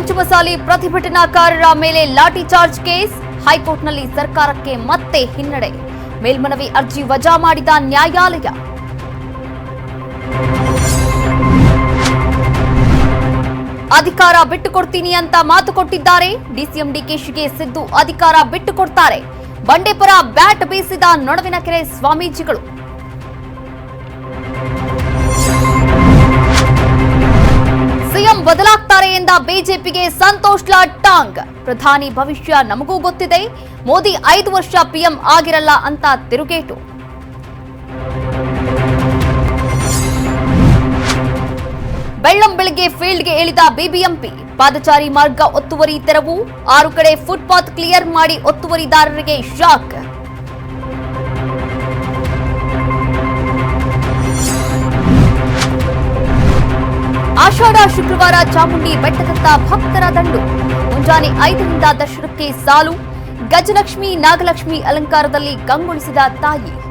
ಪಂಚಮಸಾಲಿ ಪ್ರತಿಭಟನಾಕಾರರ ಮೇಲೆ ಲಾಠಿ charge case. ಹೈಕೋರ್ಟ್ನಲ್ಲಿ ಸರ್ಕಾರಕ್ಕೆ ಮತ್ತೆ ಹಿನ್ನಡೆ. ಮೇಲ್ಮನವಿ ಅರ್ಜಿ ವಜಾ ಮಾಡಿದ ನ್ಯಾಯಾಲಯ. ಅಧಿಕಾರ ಬಿಟ್ಟುಕೊಡ್ತೀನಿ ಅಂತ ಮಾತು ಕೊಟ್ಟಿದ್ದಾರೆ. ಡಿಸಿಎಂ ಡಿಕೆಶಿಗೆ ಸಿದ್ದು ಅಧಿಕಾರ ಬಿಟ್ಟುಕೊಡ್ತಾರೆ. ಬಂಡೆಪುರ ಬ್ಯಾಟ್ ಬೀಸಿದ ನೊಡವಿನಕೆರೆ ಸ್ವಾಮೀಜಿಗಳು. ಬಿಜೆಪಿಗೆ ಸಂತೋಷ್ ಲಾ ಟಾಂಗ್. ಪ್ರಧಾನಿ ಭವಿಷ್ಯ ನಮಗೂ ಗೊತ್ತಿದೆ. ಮೋದಿ ಐದು ವರ್ಷ ಪಿಎಂ ಆಗಿರಲ್ಲ ಅಂತ ತಿರುಗೇಟು. ಬೆಳ್ಳಂ ಫೀಲ್ಡ್ಗೆ ಇಳಿದ ಬಿಬಿಎಂಪಿ, ಪಾದಚಾರಿ ಮಾರ್ಗ ಒತ್ತುವರಿ ತೆರವು, ಆರು ಕಡೆ ಫುಟ್ಪಾತ್ ಕ್ಲಿಯರ್ ಮಾಡಿ ಒತ್ತುವರಿದಾರರಿಗೆ ಶಾಕ್. ಆಷಾಢ ಶುಕ್ರವಾರ ಚಾಮುಂಡಿ ಬೆಟ್ಟದತ್ತ ಭಕ್ತರ ದಂಡು. ಮುಂಜಾನೆ ಐದರಿಂದ ದರ್ಶನಕ್ಕೆ ಸಾಲು. ಗಜಲಕ್ಷ್ಮಿ, ನಾಗಲಕ್ಷ್ಮಿ ಅಲಂಕಾರದಲ್ಲಿ ಕಂಗೊಳಿಸಿದ ತಾಯಿ.